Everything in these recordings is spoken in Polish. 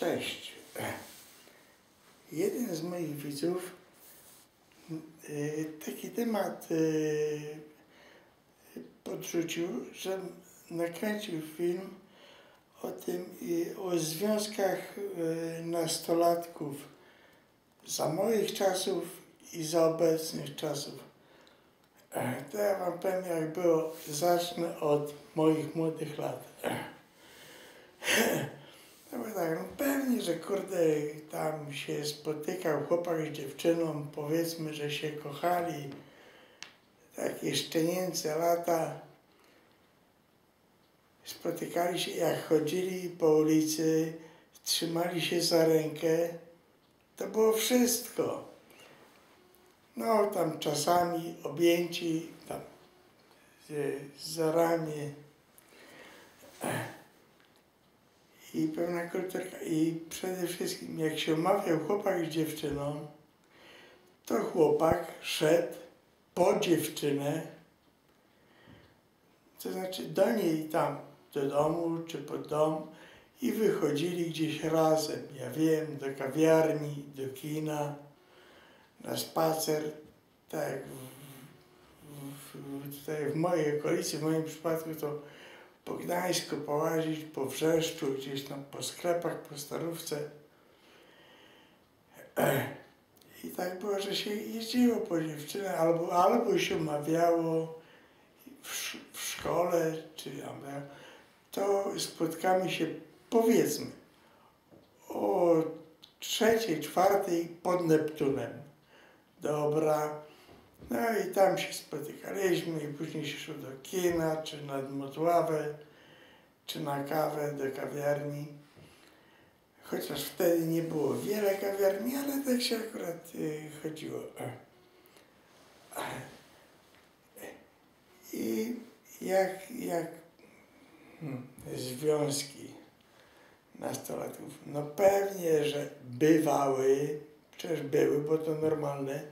Cześć. Jeden z moich widzów y, taki temat y, podrzucił, że nakręcił film o tym, y, o związkach nastolatków za moich czasów i za obecnych czasów. To ja wam powiem jak było. Zacznę od moich młodych lat. No bo tak, no pewnie, że kurde tam się spotykał chłopak z dziewczyną, powiedzmy, że się kochali, takie szczenięce lata. Spotykali się, jak chodzili po ulicy, trzymali się za rękę, to było wszystko. No tam czasami objęci, tam za ramię i pewna kulturka. I przede wszystkim, jak się umawiał chłopak z dziewczyną, to chłopak szedł po dziewczynę, to znaczy do niej tam, do domu czy pod dom i wychodzili gdzieś razem. Ja wiem, do kawiarni, do kina, na spacer, tak w, w, tutaj w mojej okolicy, w moim przypadku to po Gdańsku połazić, po Wrzeszczu, gdzieś tam po sklepach, po Starówce. I tak było, że się jeździło po dziewczynę, albo, albo się umawiało w, w szkole, czy to spotkamy się powiedzmy o trzeciej, czwartej pod Neptunem. Dobra, no i tam się spotykaliśmy i później się szło do kina, czy nad Motławę, czy na kawę do kawiarni. Chociaż wtedy nie było wiele kawiarni, ale tak się akurat y, chodziło. I jak, jak hmm, związki nastolatków, no pewnie, że bywały, przecież były, bo to normalne,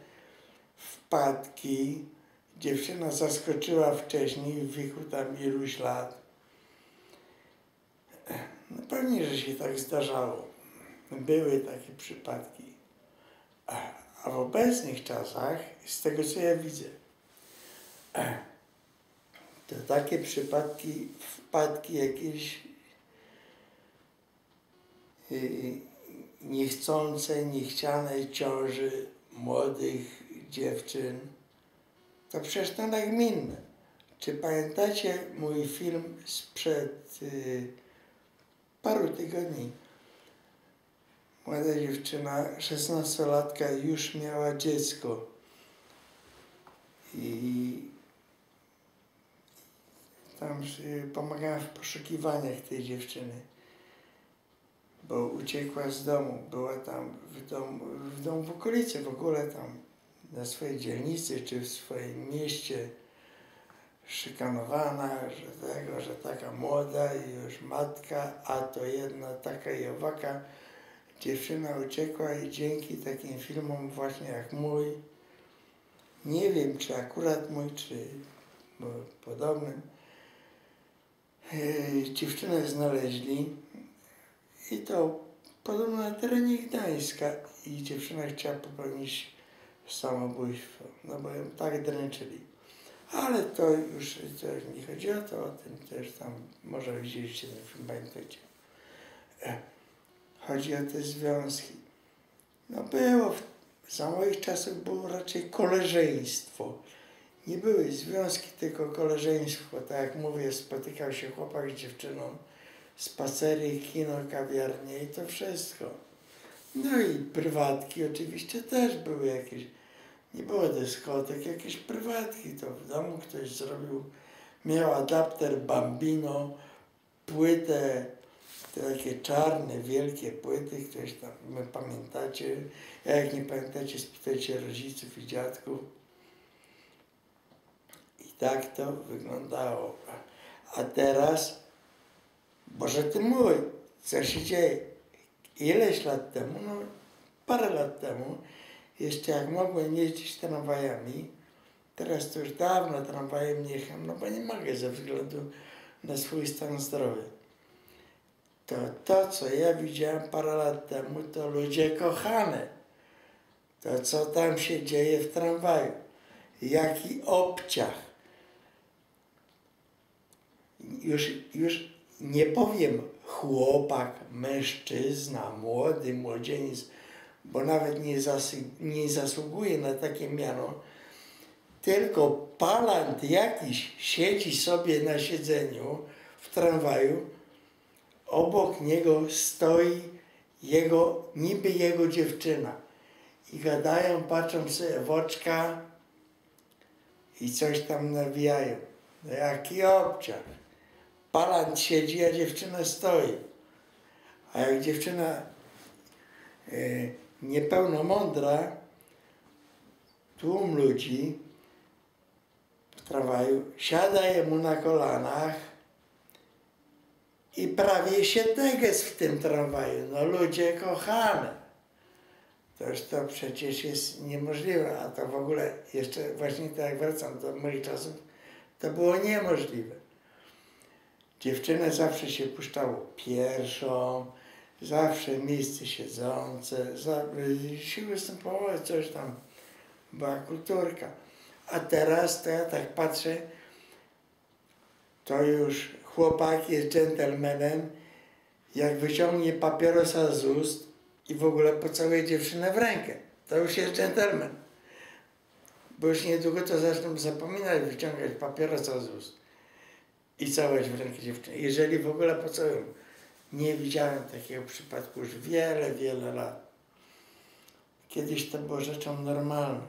wpadki. Dziewczyna zaskoczyła wcześniej, w wieku tam iluś lat. No pewnie, że się tak zdarzało. Były takie przypadki. A w obecnych czasach, z tego co ja widzę, to takie przypadki, wpadki jakieś y, niechcące, niechcianej ciąży młodych dziewczyn, to przecież to nagminne. Czy pamiętacie mój film sprzed y, paru tygodni? Młoda dziewczyna, 16-latka, już miała dziecko. I tam pomagałem w poszukiwaniach tej dziewczyny bo uciekła z domu, była tam w domu, w domu w okolicy, w ogóle tam na swojej dzielnicy czy w swoim mieście szykanowana, że tego, że taka młoda i już matka, a to jedna taka i owaka dziewczyna uciekła i dzięki takim filmom właśnie jak mój, nie wiem czy akurat mój, czy podobnym, yy, dziewczynę znaleźli i to podobno na terenie Gdańska i dziewczyna chciała popełnić samobójstwo, no bo ją tak dręczyli. Ale to już to nie chodzi o to, o tym też tam, może widzieliście ten film, pamiętacie. E, chodzi o te związki. No było, za moich czasów było raczej koleżeństwo. Nie były związki, tylko koleżeństwo. Tak jak mówię, spotykał się chłopak z dziewczyną, spacery, kino, kawiarnie i to wszystko. No i prywatki oczywiście też były jakieś nie było dyskotek, jakieś prywatki, to w domu ktoś zrobił, miał adapter Bambino, płytę, takie czarne, wielkie płyty, ktoś tam, my pamiętacie, jak nie pamiętacie, spytajcie rodziców i dziadków. I tak to wyglądało. A teraz, Boże Ty mój, co się dzieje? Ileś lat temu, no parę lat temu, jeszcze jak mogłem jeździć tramwajami, teraz to już dawno tramwajem nie no bo nie mogę ze względu na swój stan zdrowia. to to, co ja widziałem parę lat temu, to ludzie kochane. To, co tam się dzieje w tramwaju. Jaki obciach. Już, już nie powiem chłopak, mężczyzna, młody, młodzieniec, bo nawet nie, nie zasługuje na takie miano, tylko palant jakiś siedzi sobie na siedzeniu w tramwaju, obok niego stoi jego, niby jego dziewczyna. I gadają, patrzą sobie w oczka i coś tam nawijają. No jaki obciach. Palant siedzi, a dziewczyna stoi. A jak dziewczyna y, niepełno mądra, tłum ludzi w tramwaju siada jemu na kolanach i prawie się teges w tym tramwaju. No ludzie kochane. Toż to przecież jest niemożliwe, a to w ogóle jeszcze właśnie tak jak wracam do moich czasów, to było niemożliwe. Dziewczynę zawsze się puszczało pierwszą, zawsze miejsce siedzące, zawsze się występowało coś tam, była kulturka. A teraz to ja tak patrzę, to już chłopak jest dżentelmenem, jak wyciągnie papierosa z ust i w ogóle pocałuje dziewczynę w rękę. To już jest dżentelmen. Bo już niedługo to zaczną zapominać wyciągać papierosa z ust i całować w rękę dziewczyny. Jeżeli w ogóle pocałują. Nie widziałem takiego przypadku już wiele, wiele lat. Kiedyś to było rzeczą normalną.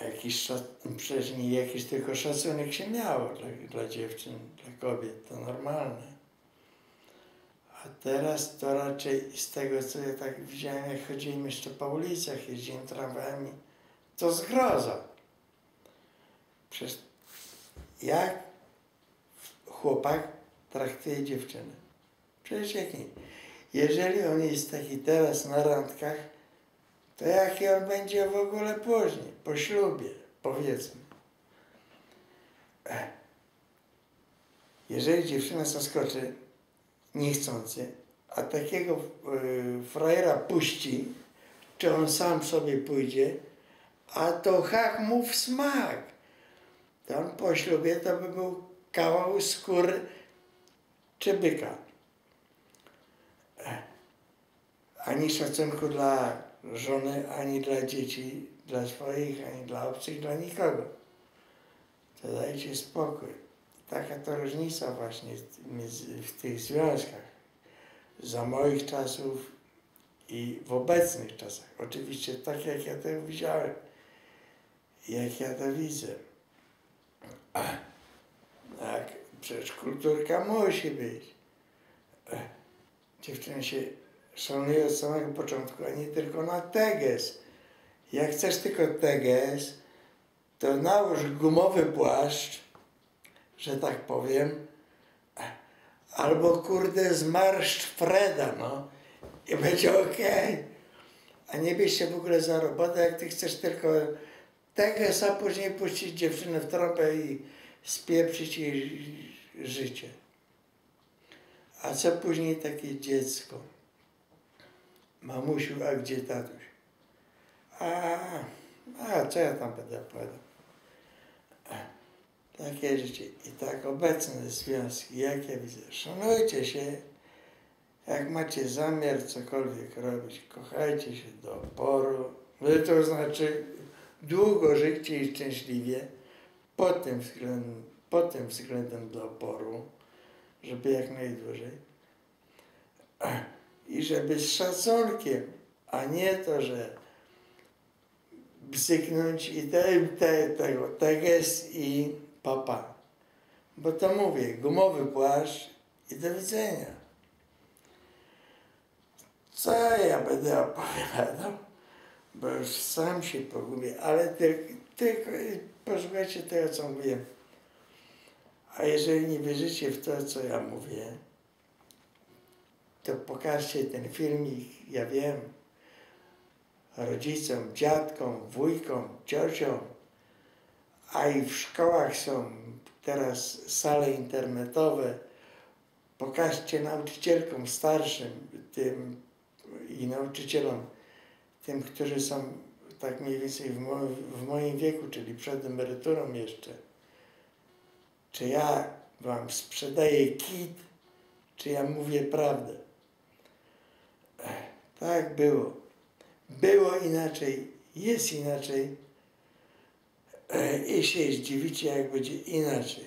Jakiś, przecież nie jakiś tylko szacunek się miało dla, dla dziewczyn, dla kobiet, to normalne. A teraz to raczej z tego, co ja tak widziałem, jak chodziłem jeszcze po ulicach, jeździłem tramwajami, to zgroza. Przez jak chłopak traktuje dziewczynę. Przecież jak nie. Jeżeli on jest taki teraz na randkach, to jaki on będzie w ogóle później, po ślubie, powiedzmy. Jeżeli dziewczyna zaskoczy niechcący, a takiego y, frajera puści, czy on sam sobie pójdzie, a to hak mu w smak. On po ślubie to by był kawał skóry czy byka. Ani szacunku dla żony, ani dla dzieci, dla swoich, ani dla obcych, dla nikogo. To dajcie spokój. Taka to różnica właśnie w tych związkach. Za moich czasów i w obecnych czasach. Oczywiście tak jak ja to widziałem, jak ja to widzę. Tak, przecież kulturka musi być. Dziewczyny się szanuje od samego początku, a nie tylko na teges. Jak chcesz tylko teges, to nałóż gumowy płaszcz, że tak powiem, albo kurde zmarszcz Freda, no i będzie. Okay. A nie bierz się w ogóle za robotę, jak ty chcesz tylko teges, a później puścić dziewczynę w trąbę i spieprzyć jej życie. A co później takie dziecko? Mamusiu, a gdzie tatuś? A, a co ja tam będę opowiadał? Takie życie. I tak obecne związki, jak ja widzę, szanujcie się, jak macie zamiar cokolwiek robić, kochajcie się do oporu, no to znaczy długo żyjcie i szczęśliwie, pod tym względem, pod tym względem do oporu, żeby jak najdłużej i żeby z szacunkiem, a nie to, że bzyknąć i te, te, tego, teges i papa. Bo to mówię, gumowy płaszcz i do widzenia. Co ja będę opowiadał? Bo już sam się pogubię, ale tylko, tylko posłuchajcie tego, co mówię. A jeżeli nie wierzycie w to, co ja mówię, to pokażcie ten filmik, ja wiem, rodzicom, dziadkom, wujkom, ciociom, a i w szkołach są teraz sale internetowe, pokażcie nauczycielkom starszym tym i nauczycielom, tym, którzy są tak mniej więcej w, mo- w moim wieku, czyli przed emeryturą jeszcze, czy ja wam sprzedaję kit, czy ja mówię prawdę. Tak było. Było inaczej, jest inaczej. I się zdziwicie, jak będzie inaczej.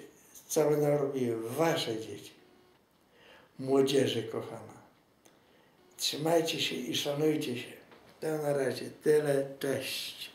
Co będą robiły wasze dzieci. Młodzieży kochana. Trzymajcie się i szanujcie się. To na razie tyle. Cześć.